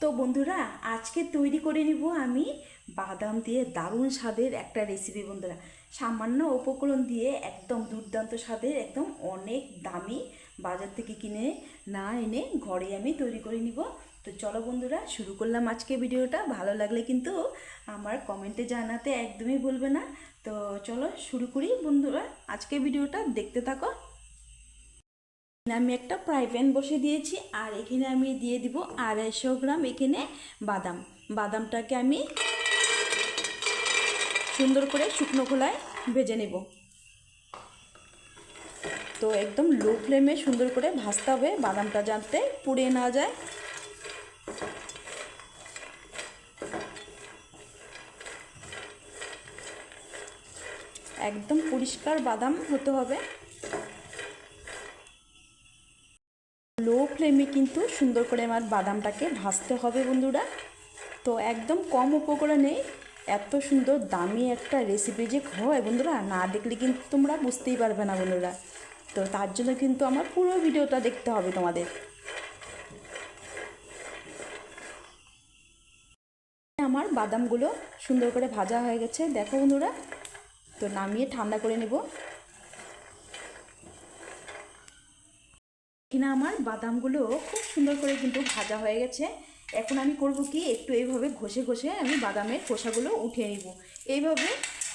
তো বন্ধুরা, আজকে তৈরি করে নিব আমি বাদাম দিয়ে দারুণ স্বাদের একটা রেসিপি বন্ধুরা। সামান্য উপকরণ দিয়ে একদম দুর্দান্ত স্বাদের, একদম অনেক দামি বাজার থেকে কিনে না এনে ঘরে আমি তৈরি করে নিব। তো চলো বন্ধুরা, শুরু করলাম আজকে ভিডিওটা। ভালো লাগলে কিন্তু আমার কমেন্টে জানাতে একদমই বলবে না। তো চলো শুরু করি বন্ধুরা, আজকে ভিডিওটা। দেখতে থাকো। আমি একটা ফ্রাই প্যান বসে দিয়েছি আর এখানে আমি দিয়ে দিব আড়াইশো গ্রাম এখানে বাদাম। বাদামটাকে আমি সুন্দর করে শুকনো খোলায় ভেজে নেব। তো একদম লো ফ্লেমে সুন্দর করে ভাজতে হবে, বাদামটা যাতে পুড়ে না যায়। একদম পরিষ্কার বাদাম হতে হবে। লো ফ্লেমে কিন্তু সুন্দর করে আমার বাদামটাকে ভাজতে হবে বন্ধুরা। তো একদম কম উপকরণে এত সুন্দর দামি একটা রেসিপি যে হয় বন্ধুরা, না দেখলে কিন্তু তোমরা বুঝতেই পারবে না বন্ধুরা। তো তার জন্য কিন্তু আমার পুরো ভিডিওটা দেখতে হবে তোমাদের। আমার বাদামগুলো সুন্দর করে ভাজা হয়ে গেছে, দেখো বন্ধুরা। তো নামিয়ে ঠান্ডা করে নেব। কিনা আমার বাদামগুলো খুব সুন্দর করে কিন্তু ভাজা হয়ে গেছে। এখন আমি করব কি, একটু এইভাবে ঘষে ঘষে আমি বাদামের খোসাগুলো উঠিয়ে নিব। এইভাবে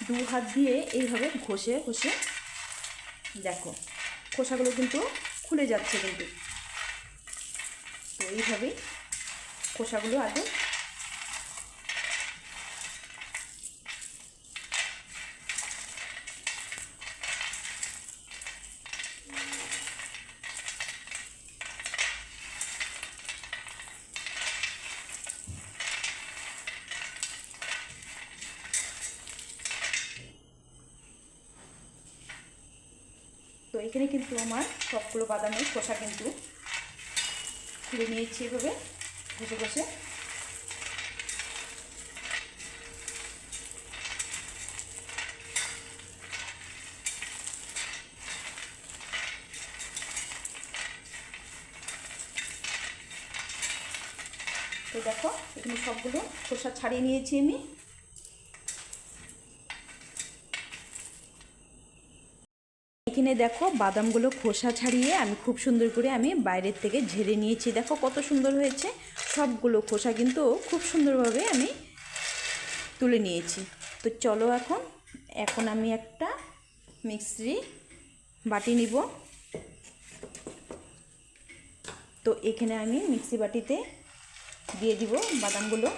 দু হাত দিয়ে এইভাবে ঘষে ঘষে দেখো, খোসাগুলো কিন্তু খুলে যাচ্ছে কিন্তু। তো এইভাবেই খোসাগুলো আগে এখানে কিন্তু আমার সবগুলো বাদামের খোসা কিন্তু খুলে নিয়েছি এভাবে, ঘষে ঘষে। তো দেখো, এখানে সবগুলো খোসা ছাড়িয়ে নিয়েছি আমি। এখানে দেখো, বাদামগুলো খোসা ছাড়িয়ে আমি খুব সুন্দর করে আমি বাইরের থেকে ঝেড়ে নিয়েছি। দেখো কত সুন্দর হয়েছে। সবগুলো খোসা কিন্তু খুব সুন্দরভাবে আমি তুলে নিয়েছি। তো চলো এখন এখন আমি একটা মিক্সি বাটি নিব। তো এখানে আমি মিক্সি বাটিতে দিয়ে দিব বাদামগুলো।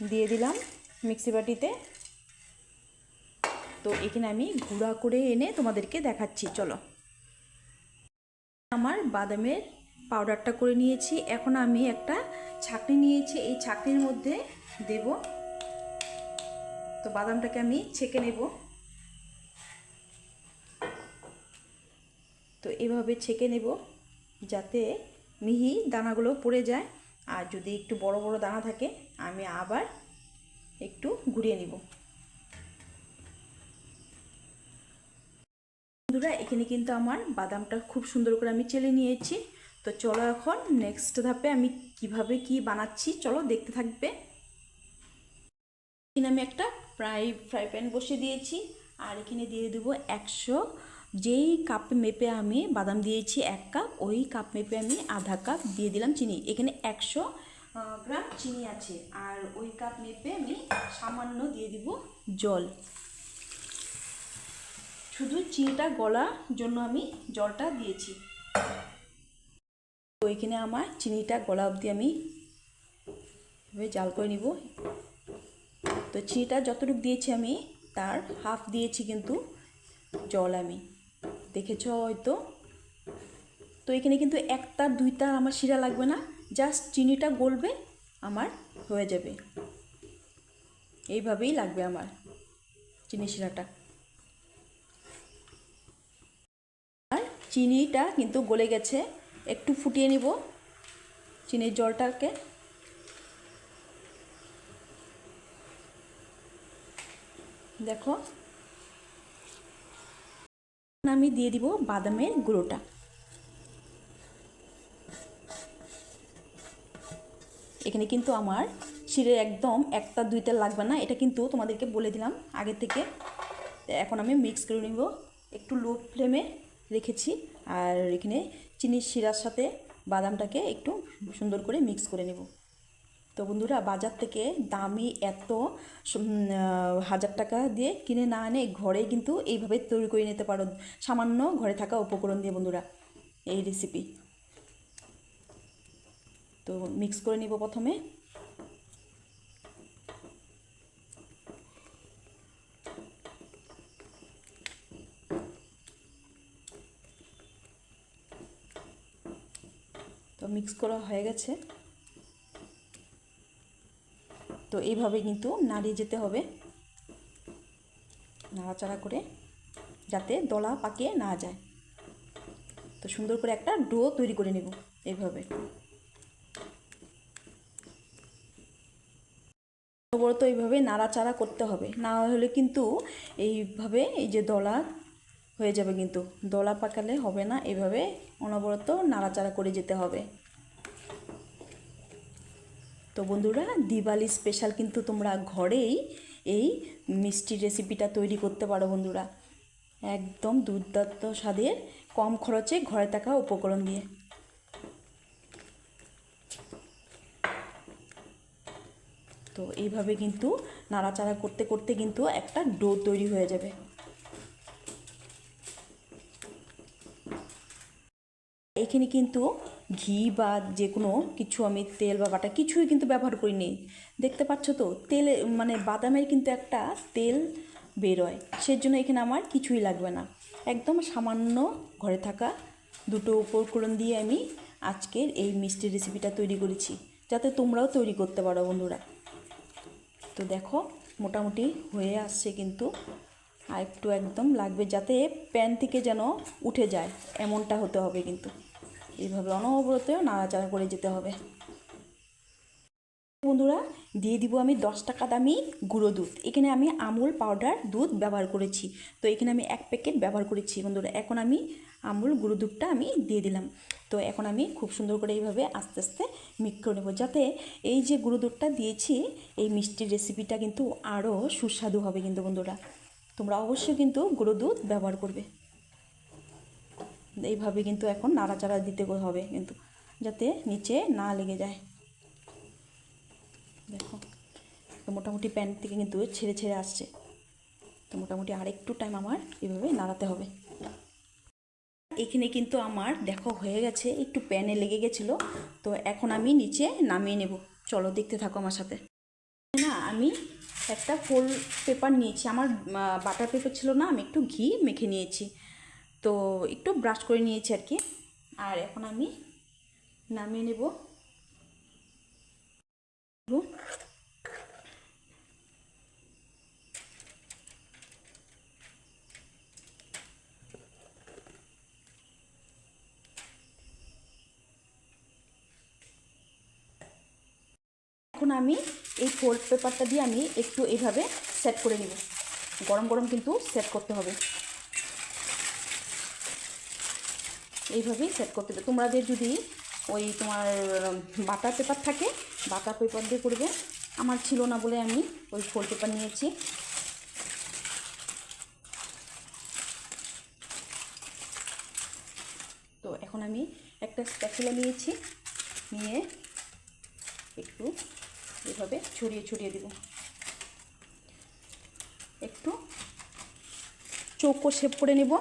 দিয়ে দিলাম মিক্সি বাটিতে। তো এখানে আমি গুঁড়া করে এনে তোমাদেরকে দেখাচ্ছি, চলো। আমার বাদামের পাউডারটা করে নিয়েছি। এখন আমি একটা ছাকনি নিয়েছি, এই ছাকনির মধ্যে দেব। তো বাদামটাকে আমি ছেঁকে নেব। তো এভাবে ছেঁকে নেব যাতে মিহি দানাগুলো পড়ে যায়। আর যদি একটু বড় বড় দানা থাকে, আমি আবার একটু ঘুরিয়ে নিব। বন্ধুরা, এখানে কিন্তু আমার বাদামটা খুব সুন্দর করে আমি চেলে নিয়েছি। তো চলো এখন নেক্সট ধাপে আমি কীভাবে কি বানাচ্ছি, চলো দেখতে থাকবে। এখানে আমি একটা ফ্রাই ফ্রাই প্যান বসিয়ে দিয়েছি। আর এখানে দিয়ে দেবো একশো যেই কাপ মেপে আমি বাদাম দিয়েছি এক কাপ ওই কাপ মেপে আমি আধা কাপ দিয়ে দিলাম চিনি। এখানে একশো গ্রাম চিনি আছে। আর ওই কাপ মেপে আমি সামান্য দিয়ে দিব জল। শুধু চিনিটা গলার জন্য আমি জলটা দিয়েছি। তো এখানে আমার চিনিটা গলা অবধি আমি জাল করে নিব। তো চিনিটা যতটুকু দিয়েছি আমি, তার হাফ দিয়েছি কিন্তু জল আমি। দেখেছ হয়তো? তো এখানে কিন্তু এক তার দুই আমার শিরা লাগবে না জাস্ট চিনিটা গলবে, আমার হয়ে যাবে। এইভাবেই লাগবে আমার চিনি শিরাটা। আর চিনিটা কিন্তু গলে গেছে, একটু ফুটিয়ে নিব চিনির জলটাকে। দেখো আমি দিয়ে দিব বাদামের গুঁড়োটা। এখানে কিন্তু আমার শিরের একদম একটা দুইটা লাগবে না, এটা কিন্তু তোমাদেরকে বলে দিলাম আগে থেকে। এখন আমি মিক্স করে নিব, একটু লো ফ্লেমে রেখেছি, আর এখানে চিনির শিরার সাথে বাদামটাকে একটু সুন্দর করে মিক্স করে নেব। তো বন্ধুরা বাজার থেকে দামি এত হাজার টাকা দিয়ে কিনে না এনে ঘরে কিন্তু এইভাবে তৈরি করে নিতে পারো। সামান্য ঘরে থাকা উপকরণ দিয়ে বন্ধুরা এই রেসিপি তো মিক্স করে নিব প্রথমে। তো মিক্স করা হয়ে গেছে। তো এইভাবে কিন্তু নাড়িয়ে যেতে হবে। নাড়াচাড়া করে যাতে দলা পাকিয়ে না যায়। তো সুন্দর করে একটা ডো তৈরি করে নেব এইভাবে। অনবরত এইভাবে নাড়াচাড়া করতে হবে। না হলে কিন্তু এইভাবে এই যে দলা হয়ে যাবে কিন্তু। দলা পাকালে হবে না। এভাবে অনবরত নাড়াচাড়া করে যেতে হবে। তো বন্ধুরা, দিওয়ালি স্পেশাল কিন্তু তোমরা ঘরেই এই মিষ্টি রেসিপিটা তৈরি করতে পারো বন্ধুরা। একদম দুর্দান্ত স্বাদের, কম খরচে ঘরে থাকা উপকরণ দিয়ে। তো এইভাবে কিন্তু নাড়াচাড়া করতে করতে কিন্তু একটা ডো তৈরি হয়ে যাবে। এখানে কিন্তু ঘি বা যে কোনো কিছু আমি তেল বা বাটা কিছুই কিন্তু ব্যবহার করিনি। দেখতে পাচ্ছ তো, তেল মানে বাদামের কিন্তু একটা তেল বেরোয়, সেজন্য এখানে আমার কিছুই লাগবে না। একদম সামান্য ঘরে থাকা দুটো উপকরণ দিয়ে আমি আজকের এই মিষ্টি রেসিপিটা তৈরি করেছি, যাতে তোমরাও তৈরি করতে পারো বন্ধুরা। তো দেখো, মোটামুটি হয়ে আসছে কিন্তু, আর একটু একদম লাগবে যাতে প্যান থেকে যেন উঠে যায়, এমনটা হতে হবে কিন্তু। এইভাবে অনবরত নাড়াচাড়া করে যেতে হবে। বন্ধুরা, দিয়ে দিব আমি দশ টাকা দামি গুঁড়ো দুধ। এখানে আমি আমুল পাউডার দুধ ব্যবহার করেছি। তো এখানে আমি এক প্যাকেট ব্যবহার করেছি বন্ধুরা। এখন আমি আমুল গুঁড়ো দুধটা আমি দিয়ে দিলাম। তো এখন আমি খুব সুন্দর করে এইভাবে আস্তে আস্তে মিক্স করে নেব যাতে এই যে গুঁড়ো দুধটা দিয়েছি, এই মিষ্টির রেসিপিটা কিন্তু আরও সুস্বাদু হবে কিন্তু বন্ধুরা। তোমরা অবশ্যই কিন্তু গুঁড়ো দুধ ব্যবহার করবে। এইভাবে কিন্তু এখন নাড়াচাড়া দিতে হবে কিন্তু, যাতে নিচে না লেগে যায়। দেখো, তো মোটামুটি প্যান থেকে কিন্তু ছেড়ে ছেড়ে আসছে। তো মোটামুটি আরেকটু টাইম আমার এভাবে নাড়াতে হবে। এখানে কিন্তু আমার, দেখো, হয়ে গেছে, একটু প্যানে লেগে গেছিল। তো এখন আমি নিচে নামিয়ে নেব। চলো, দেখতে থাকো আমার সাথে। না, আমি একটা ফোল পেপার নিয়েছি। আমার বাটার পেপার ছিল না, আমি একটু ঘি মেখে নিয়েছি। তো একটু ব্রাশ করে নিয়েছি আর কি। আর এখন আমি নামিয়ে নেব। এখন আমি এই ফোল্ড পেপারটা দিয়ে আমি একটু এইভাবে সেট করে নেব। গরম গরম কিন্তু সেট করতে হবে। এইভাবেই সেট করতে হবে। যে যদি ওই তোমার বাটার পেপার থাকে বাটার পেপার দিয়ে করবে। আমার ছিল না বলে আমি ওই ফোল্ড পেপার নিয়েছি। তো এখন আমি একটা স্প্যাচুলা নিয়েছি, নিয়ে একটু এভাবে ছড়িয়ে ছড়িয়ে দেব। একটু চৌকো শেপ করে নেব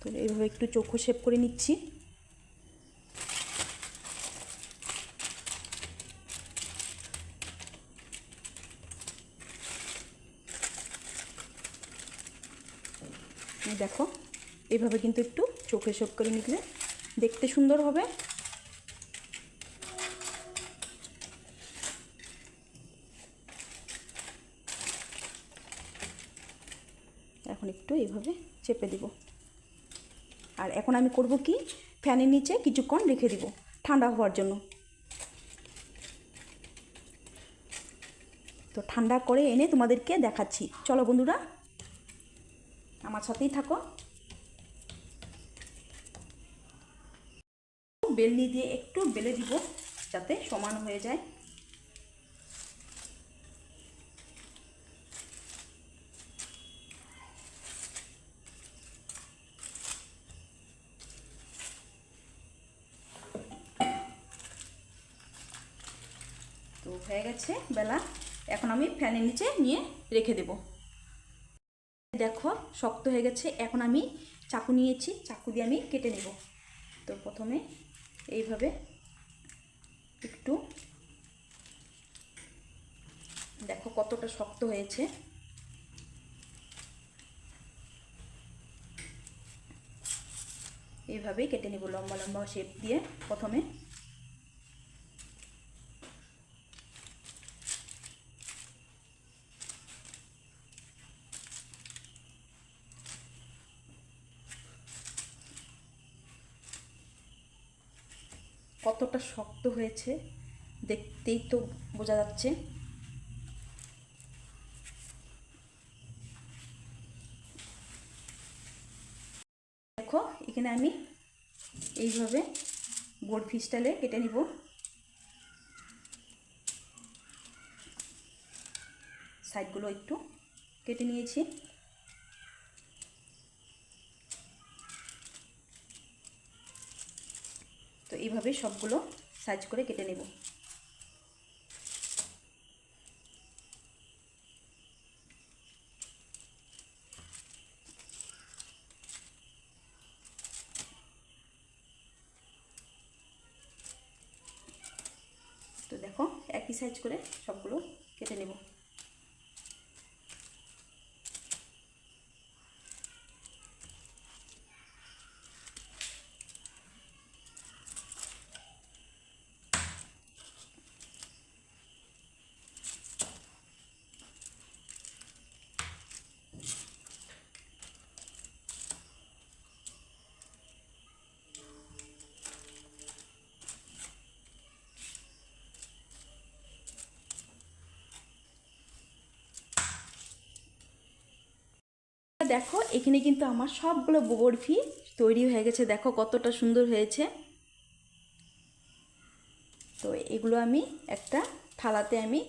তো এইভাবে একটু চৌকো শেপ করে নিচ্ছি। দেখো এভাবে কিন্তু একটু চোখে শোক করে নিলে দেখতে সুন্দর হবে। এখন একটু এইভাবে চেপে দিব। আর এখন আমি করব কি? ফ্যানের নিচে কিছুক্ষণ রেখে দিব ঠান্ডা হওয়ার জন্য। তো ঠান্ডা করে এনে তোমাদেরকে দেখাচ্ছি। চলো বন্ধুরা, আমার সাথেই থাকো। বেলনি দিয়ে একটু বেলে দিব যাতে সমান হয়ে যায়। হয়ে গেছে, বেলা। এখন আমি ফ্যানের নিচে নিয়ে রেখে দেব। দেখো, শক্ত হয়ে গেছে। এখন আমি চাকু নিয়েছি, চাকু দিয়ে আমি কেটে নেব। তো প্রথমে এইভাবে একটু দেখো কতটা শক্ত হয়েছে। এইভাবেই কেটে নেব লম্বা লম্বা শেপ দিয়ে প্রথমে। কতটা শক্ত হয়েছে দেখতেই তো বোঝা যাচ্ছে। দেখো, এখানে আমি এইভাবে বরফি স্টাইলে কেটে নিব। সাইডগুলো একটু কেটে নিয়েছি। তো এইভাবে সবগুলো সাইজ করে কেটে নেব। তো দেখো একই সাইজ করে সবগুলো কেটে নেব। দেখো, এখানে কিন্তু আমার সবগুলো বরফি তৈরি হয়ে গেছে। দেখো কতটা সুন্দর হয়েছে। তো এগুলো আমি একটা থালাতে আমি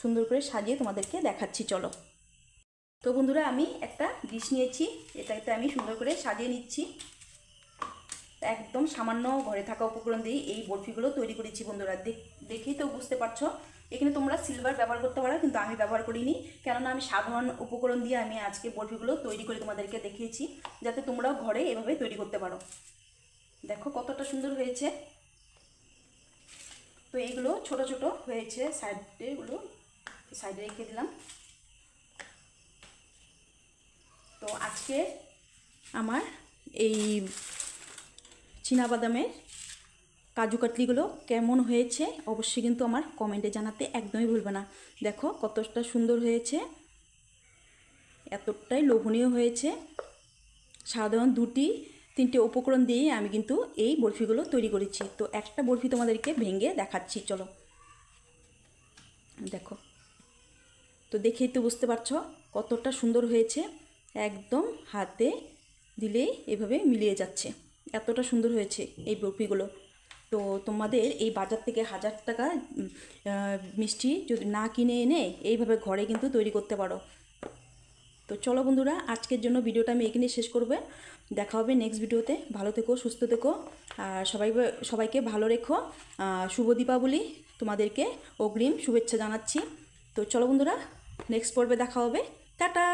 সুন্দর করে সাজিয়ে তোমাদেরকে দেখাচ্ছি, চলো। তো বন্ধুরা, আমি একটা ডিশ নিয়েছি, এটাতে আমি সুন্দর করে সাজিয়ে নিচ্ছি। একদম সামান্য ঘরে থাকা উপকরণ দিয়ে এই বরফিগুলো তৈরি করেছি বন্ধুরা। দেখেই তো বুঝতে পারছ। এখানে তোমরা সিলভার ব্যবহার করতে পারো, কিন্তু আমি ব্যবহার করিনি। কেননা আমি সাধারণ উপকরণ দিয়ে আমি আজকে বরফিগুলো তৈরি করে তোমাদেরকে দেখিয়েছি, যাতে তোমরাও ঘরে এভাবে তৈরি করতে পারো। দেখো কতটা সুন্দর হয়েছে। তো এইগুলো ছোট ছোট হয়েছে সাইডেগুলো সাইডে রেখে দিলাম। তো আজকে আমার এই বাদামের কাজু কাটলিগুলো কেমন হয়েছে অবশ্যই কিন্তু আমার কমেন্টে জানাতে একদমই ভুলবে না। দেখো কতটা সুন্দর হয়েছে। এতটাই লোভনীয় হয়েছে। সাধারণ দুটি, তিনটে উপকরণ দিয়ে আমি কিন্তু এই বরফিগুলো তৈরি করেছি। তো একটা বরফি তোমাদেরকে ভেঙে দেখাচ্ছি, চলো। দেখো। তো দেখেই তো বুঝতে পারছ কতটা সুন্দর হয়েছে। একদম হাতে দিলেই এভাবে মিলিয়ে যাচ্ছে। এতটা সুন্দর হয়েছে এই বরফিগুলো। তো তোমাদের এই বাজার থেকে হাজার টাকা মিষ্টি যদি না কিনে এনে এইভাবে ঘরে কিন্তু তৈরি করতে পারো। তো চলো বন্ধুরা, আজকের জন্য ভিডিওটা আমি এখানে শেষ করবে। দেখা হবে নেক্সট ভিডিওতে। ভালো থেকো, সুস্থ থেকো। আর সবাই, সবাইকে ভালো রেখো। শুভ দীপাবলি তোমাদেরকে। অগ্রিম শুভেচ্ছা জানাচ্ছি। তো চলো বন্ধুরা নেক্সট পর্বে দেখা হবে। টাটা!